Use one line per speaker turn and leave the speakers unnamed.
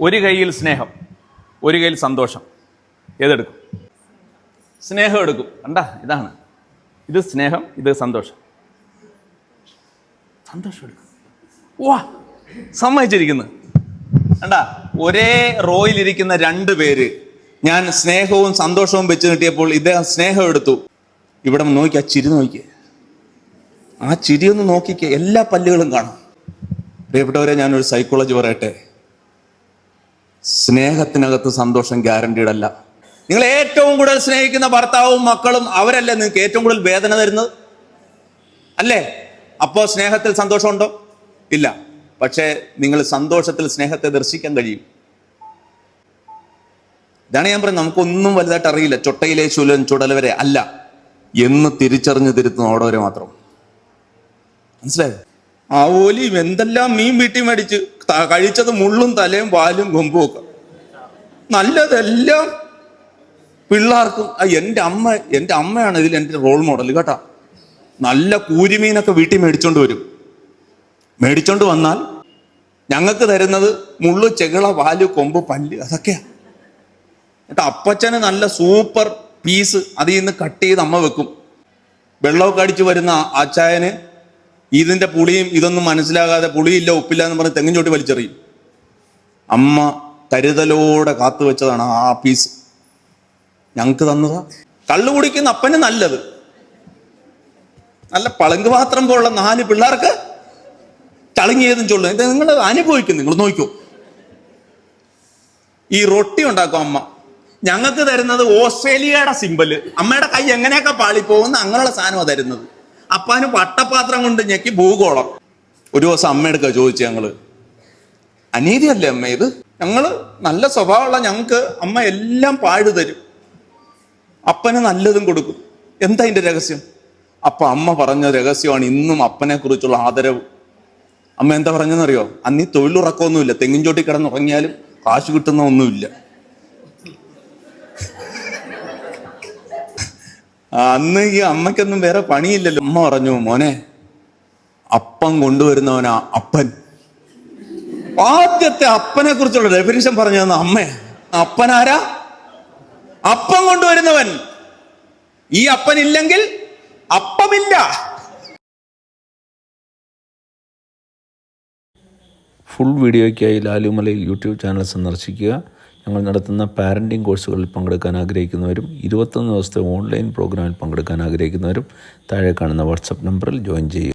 ഒരു കയ്യിൽ സ്നേഹം ഒരു കയ്യിൽ സന്തോഷം. ഏതെടുക്കും? സ്നേഹം എടുക്കും. കണ്ട? ഇതാണ്. ഇത് സ്നേഹം ഇത് സന്തോഷം. സന്തോഷം എടുക്കും. വാ സമ്മതിച്ചിരിക്കുന്നു. കണ്ട? ഒരേ റോയിലിരിക്കുന്ന രണ്ട് പേര് ഞാൻ സ്നേഹവും സന്തോഷവും വെച്ച് കിട്ടിയപ്പോൾ ഇദ്ദേഹം സ്നേഹം എടുത്തു. ഇവിടെ നോക്കി ആ ചിരി നോക്കിയേ. ആ ചിരി ഒന്ന് നോക്കിക്കേ. എല്ലാ പല്ലുകളും കാണാം. പ്രിയപ്പെട്ടവരെ ഞാനൊരു സൈക്കോളജി പറയട്ടെ. സ്നേഹത്തിനകത്ത് സന്തോഷം ഗ്യാരണ്ടീഡ് അല്ല. നിങ്ങൾ ഏറ്റവും കൂടുതൽ സ്നേഹിക്കുന്ന ഭർത്താവും മക്കളും അവരല്ലേ നിങ്ങൾക്ക് ഏറ്റവും കൂടുതൽ വേദന തരുന്നത്? അല്ലേ? അപ്പോ സ്നേഹത്തിൽ സന്തോഷമുണ്ടോ? ഇല്ല. പക്ഷേ നിങ്ങൾ സന്തോഷത്തിൽ സ്നേഹത്തെ ദർശിക്കാൻ കഴിയും. ഇതാണ് ഞാൻ പറയുന്നത് നമുക്കൊന്നും വലുതായിട്ട് അറിയില്ല. ചൊട്ടയിലെ ശൂലൻ ചുടല വരെ അല്ല. എന്ന് തിരിച്ചറിഞ്ഞ് തിരുത്തുന്ന ഓടോരെ മാത്രം. മനസ്സിലായോ? ആ ഓലിയും എന്തെല്ലാം മീൻ വീട്ടി മേടിച്ച് കഴിച്ചത് മുള്ളും തലയും വാലും കൊമ്പും ഒക്കെ. നല്ലതെല്ലാം പിള്ളേർക്കും എന്റെ അമ്മ എന്റെ അമ്മയാണ് ഇതിൽ എന്റെ റോൾ മോഡൽ കേട്ടാ. നല്ല കൂരിമീനൊക്കെ വീട്ടിൽ മേടിച്ചോണ്ട് വരും. മേടിച്ചോണ്ട് വന്നാൽ ഞങ്ങൾക്ക് തരുന്നത് മുള്ളു ചെകിള വാൽ കൊമ്പ് പല്ല് അതൊക്കെയാ. എന്നിട്ട് അപ്പച്ചന് നല്ല സൂപ്പർ പീസ് അതിൽ നിന്ന് കട്ട് ചെയ്ത് അമ്മ വെക്കും. വെള്ളമൊക്കെ അടിച്ചു വരുന്ന അച്ചായന് ഇതിന്റെ പുളിയും ഇതൊന്നും മനസ്സിലാകാതെ പുളിയില്ല ഉപ്പില്ല എന്ന് പറഞ്ഞ് തെങ്ങിൻ ചോട്ടി വലിച്ചെറിയും. അമ്മ കരുതലോടെ കാത്തു വെച്ചതാണ് ആ പീസ് ഞങ്ങൾക്ക് തന്നതാ. കള്ളു കുടിക്കുന്ന അപ്പന് നല്ലത്. നല്ല പളങ്ക് മാത്രം പോലുള്ള നാല് പിള്ളേർക്ക് ചളുങ്ങിയതും ചൊല്ലും ഇത് നിങ്ങൾ അനുഭവിക്കും നിങ്ങൾ നോക്കൂ. ഈ റൊട്ടി ഉണ്ടാക്കും അമ്മ. ഞങ്ങൾക്ക് തരുന്നത് ഓസ്ട്രേലിയയുടെ സിമ്പൽ അമ്മയുടെ കൈ എങ്ങനെയൊക്കെ പാളിപ്പോകുന്ന അങ്ങനെയുള്ള സാധനമാണ് തരുന്നത്. അപ്പാന് വട്ടപാത്രം കൊണ്ട് ഞെക്കി ഭൂഗോളം. ഒരു ദിവസം അമ്മയെടുക്ക ചോദിച്ചു ഞങ്ങൾ. അനീതിയല്ലേ അമ്മ ഇത്? ഞങ്ങൾ നല്ല സ്വഭാവമുള്ള ഞങ്ങൾക്ക് അമ്മ എല്ലാം പാഴ് തരും. അപ്പന് നല്ലതും കൊടുക്കും. എന്താ അതിന്റെ രഹസ്യം? അപ്പൊ അമ്മ പറഞ്ഞ രഹസ്യമാണ് ഇന്നും അപ്പനെ കുറിച്ചുള്ള ആദരവ്. അമ്മ എന്താ പറഞ്ഞെന്നറിയോ അന്നീ തൊഴിലുറക്കമൊന്നുമില്ല. തെങ്ങിൻ ചോട്ടി കിടന്നുറങ്ങിയാലും കാശ് കിട്ടുന്ന ഒന്നുമില്ല. അന്ന് ഈ അമ്മയ്ക്കൊന്നും വേറെ പണിയില്ലല്ലോ. അമ്മ പറഞ്ഞു മോനെ അപ്പം കൊണ്ടുവരുന്നവനാ അപ്പൻ. ആദ്യത്തെ അപ്പനെ കുറിച്ചുള്ള ഡെഫിനിഷൻ പറഞ്ഞു തന്ന അമ്മയാ അപ്പനാരാ അപ്പം കൊണ്ടുവരുന്നവൻ. ഈ അപ്പൻ ഇല്ലെങ്കിൽ അപ്പമില്ല.
ഫുൾ വീഡിയോയ്ക്കായി ലാലുമലയിൽ യൂട്യൂബ് ചാനൽ സന്ദർശിക്കുക. ഞങ്ങൾ നടത്തുന്ന പാരന്റിംഗ് കോഴ്സുകളിൽ പങ്കെടുക്കാൻ ആഗ്രഹിക്കുന്നവരും ഇരുപത്തൊന്ന് ദിവസത്തെ ഓൺലൈൻ പ്രോഗ്രാമിൽ പങ്കെടുക്കാൻ ആഗ്രഹിക്കുന്നവരും താഴെ കാണുന്ന വാട്സപ്പ് നമ്പറിൽ ജോയിൻ ചെയ്യുക.